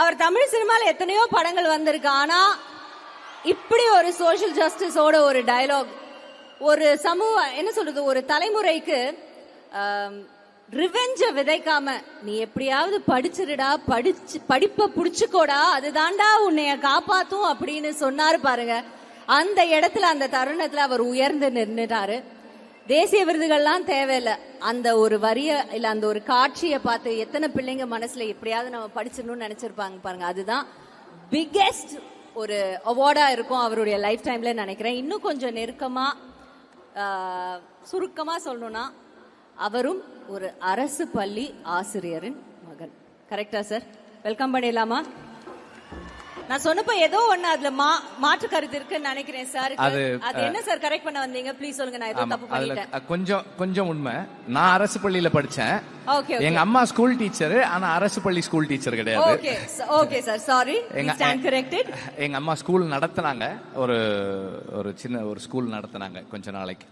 அவர் தமிழ் சினிமால எத்தனையோ படங்கள் வந்திருக்கு. ஆனா இப்படி ஒரு சோஷியல் ஜஸ்டிஸோட ஒரு டயலாக் ஒரு சமூக என்ன சொல்றது ஒரு தலைமுறைக்கு ரிவெஞ்ச விதைக்காம நீ எப்படியாவது படிச்சிருடா படிச்சு படிப்பை புடிச்சுக்கோடா அதுதான்டா உன்னைய காப்பாத்தும் அப்படின்னு சொன்னாரு பாருங்க. அந்த இடத்துல அந்த தருணத்துல அவர் உயர்ந்து நின்றுட்டாரு தேசிய விருதுகள்லாம் தேவையில்லை. அந்த ஒரு வரிய இல்ல அந்த ஒரு காட்சியை பார்த்து எத்தனை பிள்ளைங்க மனசுல எப்படியாவது நம்ம படிச்சிடணும்னு நினைச்சிருப்பாங்க பாருங்க. அதுதான் பிக்கெஸ்ட் ஒரு அவார்டா இருக்கும் அவருடைய லைஃப் டைம்ல நினைக்கிறேன். இன்னும் கொஞ்சம் நெருக்கமா சுருக்கமாக சுருக்கமா சொல்லணும்னா அவரும் ஒரு அரசு பள்ளி ஆசிரியரின் மகன். கரெக்டா சார் வெல்கம் பண்ணிடலாமா? நான் சொன்னப்ப ஏதோ ஒண்ணு அதுல மா மாற்று கருத்து இருக்குன்னு நினைக்கிறேன் சார் அது, அது என்ன சார் கரெக்ட் பண்ண வந்தீங்க? ப்ளீஸ் சொல்லுங்க நான் ஏதோ தப்பு பண்ணிட்டேன். கொஞ்சம் கொஞ்சம் உண்மை. நான் அரசு பள்ளியில படிச்சேன். ஓகே எங்க அம்மா ஸ்கூல் டீச்சர் ஆனா அரசு பள்ளி ஸ்கூல் டீச்சர் கிடையாது. ஓகே ஓகே சார் சாரி எங்க- ஸ்டாண்ட் கரெக்டட் எங்க அம்மா ஸ்கூல் நடத்துனாங்க. ஒரு ஒரு சின்ன ஒரு ஸ்கூல் நடத்துனாங்க கொஞ்ச நாளைக்கு.